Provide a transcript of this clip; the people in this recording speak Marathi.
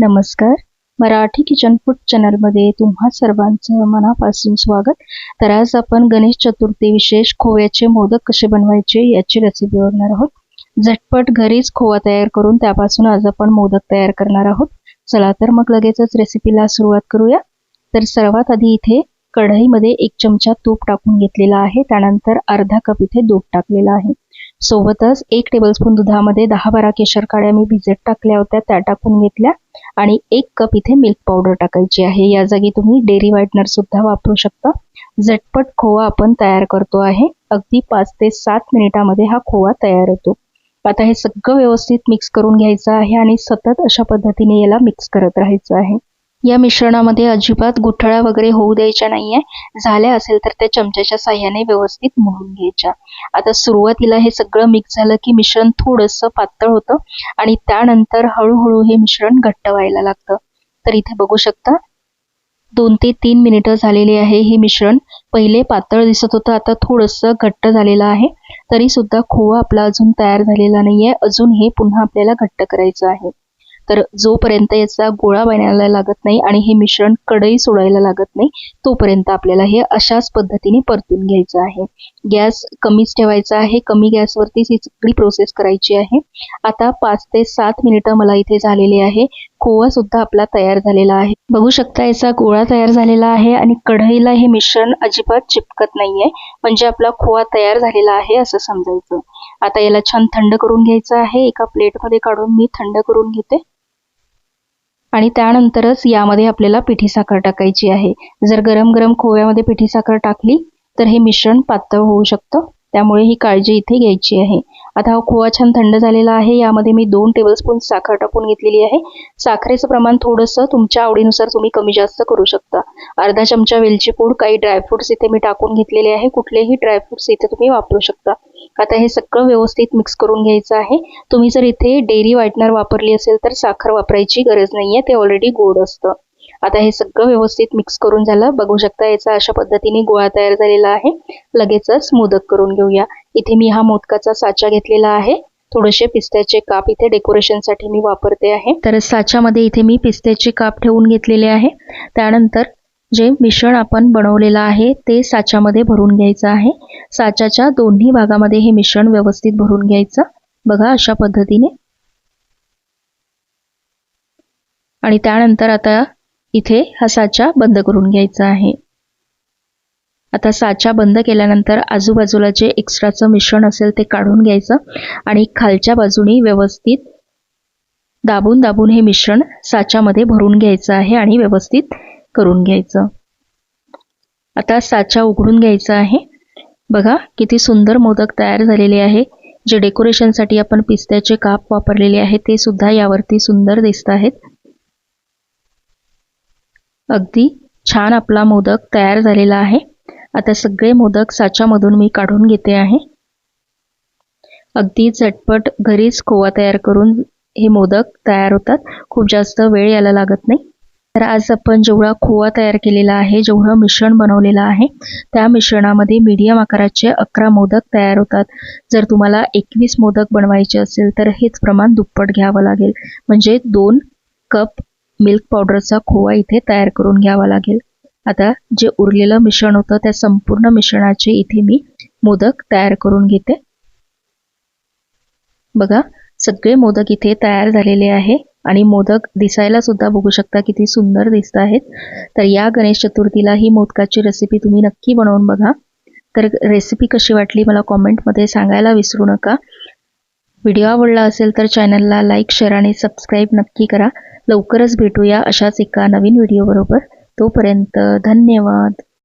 नमस्कार. मराठी किचन फूड चॅनलमध्ये तुम्हा सर्वांचं मनापासून स्वागत. तर आज आपण गणेश चतुर्थी विशेष खोव्याचे मोदक कसे बनवायचे याची रेसिपी बघणार आहोत. झटपट घरीच खोवा तयार करून त्यापासून आज आपण मोदक तयार करणार आहोत. चला तर मग लगेचच रेसिपीला सुरुवात करूया. तर सर्वात आधी इथे कढईमध्ये एक चमचा तूप टाकून घेतलेला आहे. त्यानंतर अर्धा कप इथे दूध टाकलेला आहे. सोबतच एक टेबलस्पून दुधामध्ये दहा बारा केशर काड्या मी भिजत टाकल्या होत्या. त्या टाकून घेतल्या आणि एक कप इथे मिल्क पावडर टाकायची आहे. या जागी तुम्ही डेअरी व्हाईटनर सुद्धा वापरू शकता. झटपट खोवा आपण तयार करतो आहे. अगदी पाच ते सात मिनिटामध्ये हा खोवा तयार होतो. आता हे सगळं व्यवस्थित मिक्स करून घ्यायचं आहे आणि सतत अशा पद्धतीने याला मिक्स करत राहायचं आहे. या मिश्रणामध्ये अजिबात गुठळ्या वगैरे होऊ द्यायच्या नाहीये. झाल्या असेल तर त्या चमच्याच्या साह्याने व्यवस्थित म्हणून घ्यायच्या. आता सुरुवातीला हे सगळं मिक्स झालं की मिश्रण थोडंसं पातळ होतं आणि त्यानंतर हळूहळू हे मिश्रण घट्ट व्हायला लागतं. तर इथे बघू शकता दोन ते तीन मिनिटं झालेले आहे हे मिश्रण. पहिले पातळ दिसत होतं आता थोडंसं घट्ट झालेलं आहे. तरी सुद्धा खोवा आपला अजून तयार झालेला नाहीये. अजून हे पुन्हा आपल्याला घट्ट करायचं आहे. तर जोपर्यंत याचा गोळा बनायला लागत नाही आणि हे मिश्रण कढई सोडायला लागत नाही तोपर्यंत आपल्याला हे अशाच पद्धतीने परतून घ्यायचं आहे. गॅस कमीच ठेवायचा आहे कमी गॅसवरतीच ही सगळी प्रोसेस करायची आहे. आता पाच ते सात मिनिटं मला इथे झालेली आहे. खोवा सुद्धा आपला तयार झालेला आहे. बघू शकता याचा गोळा तयार झालेला आहे आणि कढईला हे मिश्रण अजिबात चिपकत नाहीये. म्हणजे आपला खोवा तयार झालेला आहे असं समजायचं. आता याला छान थंड करून घ्यायचं आहे. एका प्लेटमध्ये काढून मी थंड करून घेते. आणि त्यानंतरच यामध्ये आपल्याला पिठी साखर टाकायची आहे. जर गरम गरम खोव्यामध्ये पिठी साखर टाकली तर हे मिश्रण पातळ होऊ शकतं. त्यामुळे ही काळजी इथे घ्यायची आहे. आता हा खोवा छान थंड झालेला आहे. यामध्ये मी दोन टेबलस्पून साखर टाकून घेतलेली आहे. साखरेचं प्रमाण थोडंसं तुमच्या आवडीनुसार तुम्ही कमी जास्त करू शकता. अर्धा चमचा वेलची पूड काही ड्रायफ्रुट्स इथे मी टाकून घेतलेले आहे. कुठलेही ड्रायफ्रुट्स इथे तुम्ही वापरू शकता. आता हे सगळं व्यवस्थित मिक्स करून घ्यायचं आहे. तुम्ही जर इथे डेअरी व्हाईटनर वापरली असेल तर साखर वापरायची गरज नाहीये. ते ऑलरेडी गोड असतं. आता हे सगळं व्यवस्थित मिक्स करून झालं. बघू शकता याचा अशा पद्धतीने गोळा तयार झालेला आहे. लगेचच मोदक करून घेऊया. इथे मी हा मोदकाचा साचा घेतलेला आहे. थोडेसे पिस्त्याचे काप इथे डेकोरेशनसाठी मी वापरते आहे. तर साच्यामध्ये इथे मी पिस्त्याचे काप ठेवून घेतलेले आहे. त्यानंतर जे मिश्रण आपण बनवलेलं आहे ते साच्यामध्ये भरून घ्यायचं आहे. साच्याच्या दोन्ही भागामध्ये हे मिश्रण व्यवस्थित भरून घ्यायचं. बघा अशा पद्धतीने. आणि त्यानंतर आता इथे हा साचा बंद करून घ्यायचा आहे. आता साचा बंद केल्यानंतर आजूबाजूला जे एक्स्ट्राचं मिश्रण असेल ते काढून घ्यायचं आणि खालच्या बाजूने व्यवस्थित दाबून दाबून हे मिश्रण साच्यामध्ये भरून घ्यायचं आहे आणि व्यवस्थित करून घ्यायचं. आता साचा उघडून घ्यायचा आहे. बघा किती सुंदर मोदक तयार झालेले आहे. जे डेकोरेशनसाठी आपण पिस्त्याचे काप वापरलेले आहेत ते सुद्धा यावरती सुंदर दिसत आहेत. अगदी छान आपला मोदक तयार झालेला आहे. आता सगळे मोदक साच्यामधून मी काढून घेते आहे. अगदी झटपट घरीच खोवा तयार करून हे मोदक तयार होतात. खूप जास्त वेळ यायला लागत नाही. तर आज आपण जेवढा खोवा तयार केलेला आहे जेवढं मिश्रण बनवलेलं आहे त्या मिश्रणामध्ये मीडियम आकाराचे अकरा मोदक तयार होतात. जर तुम्हाला एकवीस मोदक बनवायचे असेल तर हेच प्रमाण दुप्पट घ्यावं लागेल. म्हणजे दोन कप मिल्क पावडरचा खोवा इथे तयार करून घ्यावा लागेल. आता जे उरलेलं मिश्रण होतं त्या संपूर्ण मिश्रणाचे इथे मी मोदक तयार करून घेते. बघा सगळे मोदक इथे तयार झालेले आहे आणि मोदक दिसायला सुद्धा बघू शकता किती सुंदर दिसत आहेत. तर या गणेश चतुर्थीला ही मोदकाची रेसिपी तुम्ही नक्की बनवून बघा. तर रेसिपी कशी वाटली मला कॉमेंटमध्ये सांगायला विसरू नका. व्हिडिओ आवडला असेल तर चॅनलला लाईक शेअर आणि सबस्क्राईब नक्की करा. लवकरच भेटूया अशाच एका नवीन व्हिडिओबरोबर तोपर्यंत धन्यवाद.